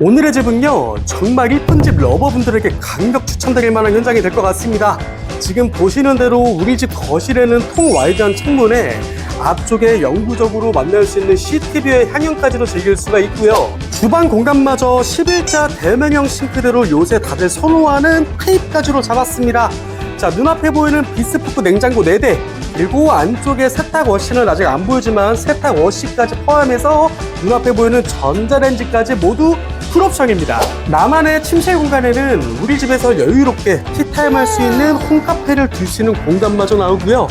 오늘의 집은요 정말 이쁜 집 러버분들에게 강력 추천드릴 만한 현장이 될 것 같습니다. 지금 보시는 대로 우리 집 거실에는 통 와이드한 창문에 앞쪽에 영구적으로 만날 수 있는 CCTV의 향연까지도 즐길 수가 있고요. 주방 공간마저 11자 대면형 싱크대로 요새 다들 선호하는 타입까지로 잡았습니다 자 눈앞에 보이는 비스포크 냉장고 4대 그리고 안쪽에 세탁 워시는 아직 안 보이지만 세탁 워시까지 포함해서 눈앞에 보이는 전자레인지까지 모두 풀옵션입니다. 나만의 침실 공간에는 우리 집에서 여유롭게 티타임 할 수 있는 홈카페를 둘 수 있는 공간마저 나오고요.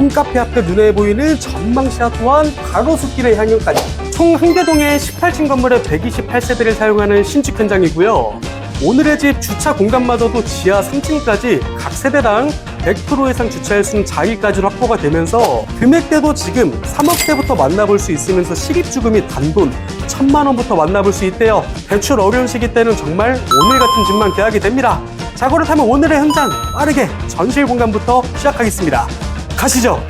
홈카페 앞에 눈에 보이는 전망시야 또한 가로수길의 향연까지 총 한개동의 18층 건물의 128세대를 사용하는 신축 현장이고요. 오늘의 집 주차 공간마저도 지하 3층까지 각 세대당 100% 이상 주차할 수 있는 자리까지 확보가 되면서 금액대도 지금 3억대부터 만나볼 수 있으면서 실입주금이 단돈 1천만 원부터 만나볼 수 있대요. 대출 어려운 시기 때는 정말 오늘 같은 집만 계약이 됩니다. 자 그렇다면 오늘의 현장 빠르게 전실 공간부터 시작하겠습니다. 가시죠.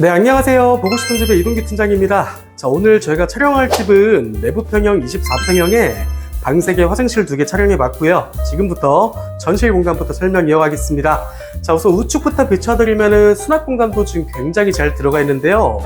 네, 안녕하세요. 보고 싶은 집의 이동기 팀장입니다. 자, 오늘 저희가 촬영할 집은 내부 평형 24평형에 방 3개, 화장실 2개 촬영해 봤고요. 지금부터 전실 공간부터 설명 이어가겠습니다. 자, 우선 우측부터 비춰드리면은 수납 공간도 지금 굉장히 잘 들어가 있는데요.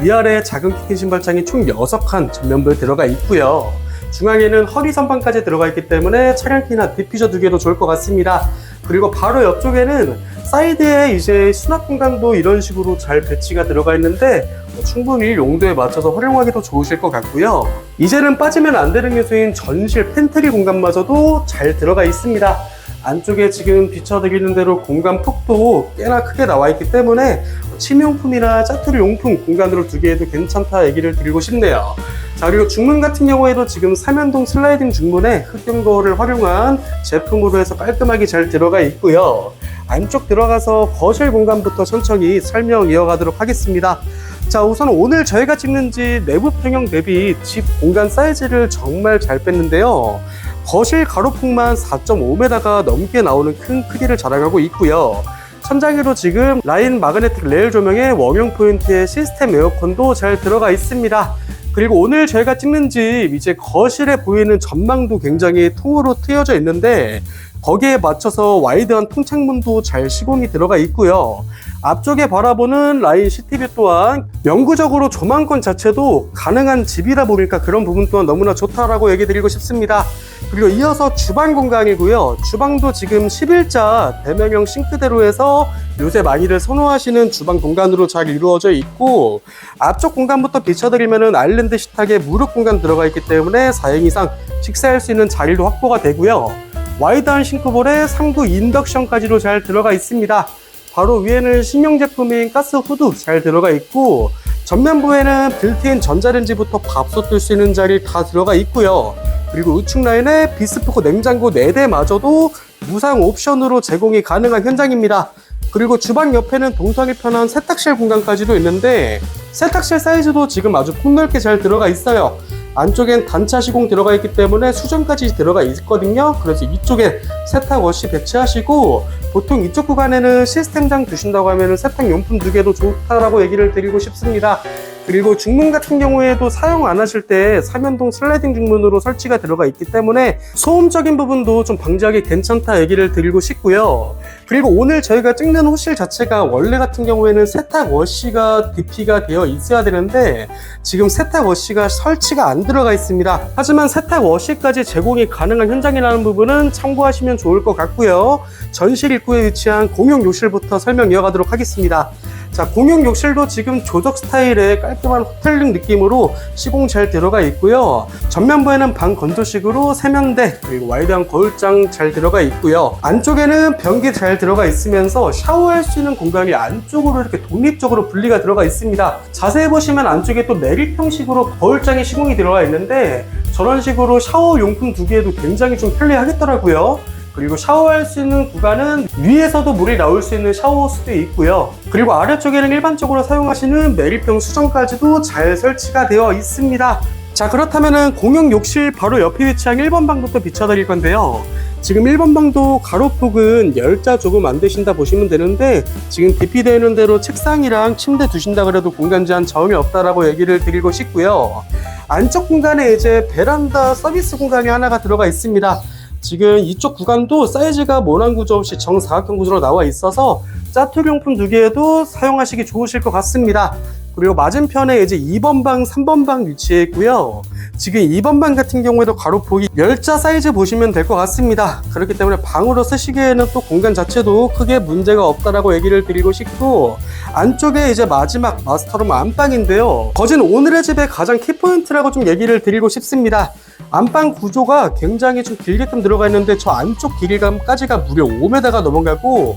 위아래 작은 키킨 신발장이 총 6칸 전면부에 들어가 있고요. 중앙에는 허리 선반까지 들어가 있기 때문에 차량키나 디퓨저 두 개도 좋을 것 같습니다. 그리고 바로 옆쪽에는 사이드에 이제 수납 공간도 이런 식으로 잘 배치가 들어가 있는데 뭐 충분히 용도에 맞춰서 활용하기도 좋으실 것 같고요. 이제는 빠지면 안 되는 요소인 전실 팬트리 공간마저도 잘 들어가 있습니다. 안쪽에 지금 비춰드리는 대로 공간 폭도 꽤나 크게 나와 있기 때문에 침용품이나 짜투리 용품 공간으로 두기에도 괜찮다 얘기를 드리고 싶네요. 자 그리고 중문 같은 경우에도 지금 삼연동 슬라이딩 중문에 흑경거를 활용한 제품으로 해서 깔끔하게 잘 들어가 있고요. 안쪽 들어가서 거실 공간부터 천천히 설명 이어가도록 하겠습니다. 자 우선 오늘 저희가 찍는 집 내부 평형 대비 집 공간 사이즈를 정말 잘 뺐는데요. 거실 가로폭만 4.5m가 넘게 나오는 큰 크기를 자랑하고 있고요. 천장에도 지금 라인 마그네틱 레일 조명에 원형 포인트의 시스템 에어컨도 잘 들어가 있습니다. 그리고 오늘 저희가 찍는 집 이제 거실에 보이는 전망도 굉장히 통으로 트여져 있는데 거기에 맞춰서 와이드한 통창문도 잘 시공이 들어가 있고요. 앞쪽에 바라보는 라인 CTV 또한 영구적으로 조망권 자체도 가능한 집이다 보니까 그런 부분 또한 너무나 좋다라고 얘기 드리고 싶습니다. 그리고 이어서 주방 공간이고요. 주방도 지금 11자 대면형 싱크대로 해서 요새 많이들 선호하시는 주방 공간으로 잘 이루어져 있고 앞쪽 공간부터 비춰드리면은 아일랜드 식탁에 무릎 공간 들어가 있기 때문에 4인 이상 식사할 수 있는 자리도 확보가 되고요. 와이드한 싱크볼에 상부 인덕션까지도 잘 들어가 있습니다. 바로 위에는 신형 제품인 가스 후드 잘 들어가 있고 전면부에는 빌트인 전자레인지부터 밥솥 뜰 수 있는 자리 다 들어가 있고요. 그리고 우측 라인에 비스포크 냉장고 4대마저도 무상 옵션으로 제공이 가능한 현장입니다. 그리고 주방 옆에는 동선이 편한 세탁실 공간까지도 있는데 세탁실 사이즈도 지금 아주 폭넓게 잘 들어가 있어요. 안쪽엔 단차 시공 들어가 있기 때문에 수전까지 들어가 있거든요. 그래서 이쪽에 세탁 워시 배치하시고 보통 이쪽 구간에는 시스템장 두신다고 하면 세탁 용품 두 개도 좋다라고 얘기를 드리고 싶습니다. 그리고 중문 같은 경우에도 사용 안 하실 때 삼연동 슬라이딩 중문으로 설치가 들어가 있기 때문에 소음적인 부분도 좀 방지하기 괜찮다 얘기를 드리고 싶고요. 그리고 오늘 저희가 찍는 호실 자체가 원래 같은 경우에는 세탁 워시가 DP가 되어 있어야 되는데 지금 세탁 워시가 설치가 안 들어가 있습니다. 하지만 세탁 워시까지 제공이 가능한 현장이라는 부분은 참고하시면 좋을 것 같고요. 전실 입구에 위치한 공용 욕실부터 설명 이어가도록 하겠습니다. 자, 공용 욕실도 지금 조적 스타일의 깔끔한 호텔링 느낌으로 시공 잘 들어가 있고요. 전면부에는 방 건조식으로 세면대 그리고 와이드한 거울장 잘 들어가 있고요. 안쪽에는 변기 잘 들어가 있으면서 샤워할 수 있는 공간이 안쪽으로 이렇게 독립적으로 분리가 들어가 있습니다. 자세히 보시면 안쪽에 또 내리평식으로 거울장이 시공이 들어가 있는데 저런 식으로 샤워 용품 두 개도 굉장히 좀 편리하겠더라고요. 그리고 샤워할 수 있는 구간은 위에서도 물이 나올 수 있는 샤워호스도 있고요. 그리고 아래쪽에는 일반적으로 사용하시는 메리병 수정까지도 잘 설치가 되어 있습니다. 자 그렇다면은 공용 욕실 바로 옆에 위치한 1번 방부터 비춰드릴 건데요. 지금 1번 방도 가로폭은 열자 조금 안 되신다 보시면 되는데 지금 DP되는 대로 책상이랑 침대 두신다 그래도 공간 제한 전혀 없다라고 얘기를 드리고 싶고요. 안쪽 공간에 이제 베란다 서비스 공간이 하나가 들어가 있습니다. 지금 이쪽 구간도 사이즈가 모난 구조 없이 정사각형 구조로 나와 있어서 짜투리용품 두 개에도 사용하시기 좋으실 것 같습니다. 그리고 맞은편에 이제 2번 방, 3번 방 위치해 있고요. 지금 2번 방 같은 경우에도 가로폭이 열자 사이즈 보시면 될 것 같습니다. 그렇기 때문에 방으로 쓰시기에는 또 공간 자체도 크게 문제가 없다라고 얘기를 드리고 싶고 안쪽에 이제 마지막 마스터룸 안방인데요. 거진 오늘의 집의 가장 키포인트라고 좀 얘기를 드리고 싶습니다. 안방 구조가 굉장히 좀 길게끔 들어가 있는데 저 안쪽 길이감까지가 무려 5m가 넘어가고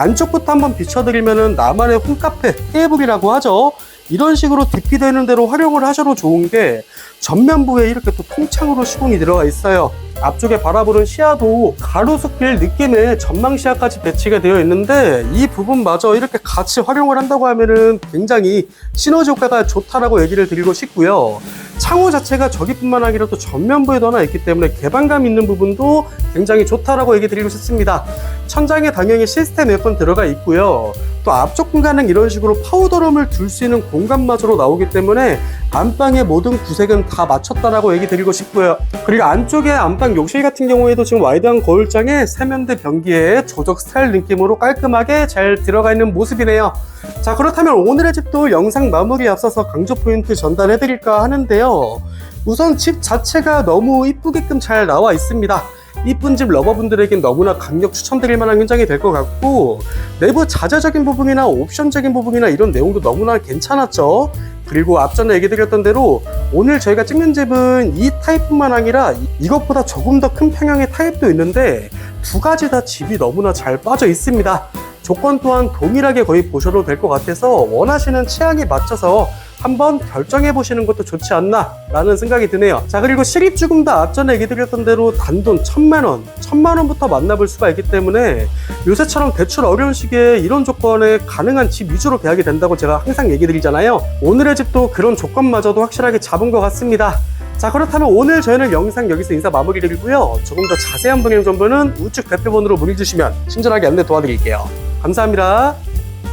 안쪽부터 한번 비춰드리면은 나만의 홈카페 테이블이라고 하죠. 이런 식으로 DP되는 대로 활용을 하셔도 좋은 게 전면부에 이렇게 또 통창으로 시공이 들어가 있어요. 앞쪽에 바라보는 시야도 가로수길 느낌의 전망 시야까지 배치가 되어 있는데 이 부분마저 이렇게 같이 활용을 한다고 하면은 굉장히 시너지 효과가 좋다라고 얘기를 드리고 싶고요. 창호 자체가 저기뿐만 아니라 또 전면부에도 하나 있기 때문에 개방감 있는 부분도 굉장히 좋다라고 얘기 드리고 싶습니다. 천장에 당연히 시스템 에어컨 들어가 있고요. 또 앞쪽 공간은 이런 식으로 파우더룸을 둘 수 있는 공간마저로 나오기 때문에 안방의 모든 구색은 다 맞췄다라고 얘기 드리고 싶고요. 그리고 안쪽에 안방 욕실 같은 경우에도 지금 와이드한 거울장에 세면대 변기에 조적 스타일 느낌으로 깔끔하게 잘 들어가 있는 모습이네요. 자 그렇다면 오늘의 집도 영상 마무리 앞서서 강조 포인트 전달해 드릴까 하는데요. 우선 집 자체가 너무 이쁘게끔 잘 나와 있습니다. 이쁜 집 러버분들에겐 너무나 강력 추천드릴 만한 현장이 될 것 같고 내부 자재적인 부분이나 옵션적인 부분이나 이런 내용도 너무나 괜찮았죠. 그리고 앞전에 얘기 드렸던 대로 오늘 저희가 찍는 집은 이 타입뿐만 아니라 이것보다 조금 더 큰 평형의 타입도 있는데 두 가지 다 집이 너무나 잘 빠져 있습니다. 조건 또한 동일하게 거의 보셔도 될 것 같아서 원하시는 취향에 맞춰서 한번 결정해 보시는 것도 좋지 않나 라는 생각이 드네요. 자 그리고 실입 주금 다 앞전에 얘기 드렸던 대로 단돈 천만 원 천만 원부터 만나볼 수가 있기 때문에 요새처럼 대출 어려운 시기에 이런 조건에 가능한 집 위주로 계약이 된다고 제가 항상 얘기 드리잖아요. 오늘의 집도 그런 조건마저도 확실하게 잡은 것 같습니다. 자 그렇다면 오늘 저희는 영상 여기서 인사 마무리 드리고요. 조금 더 자세한 분양 정보는 우측 대표번호로 문의 주시면 친절하게 안내 도와드릴게요. 감사합니다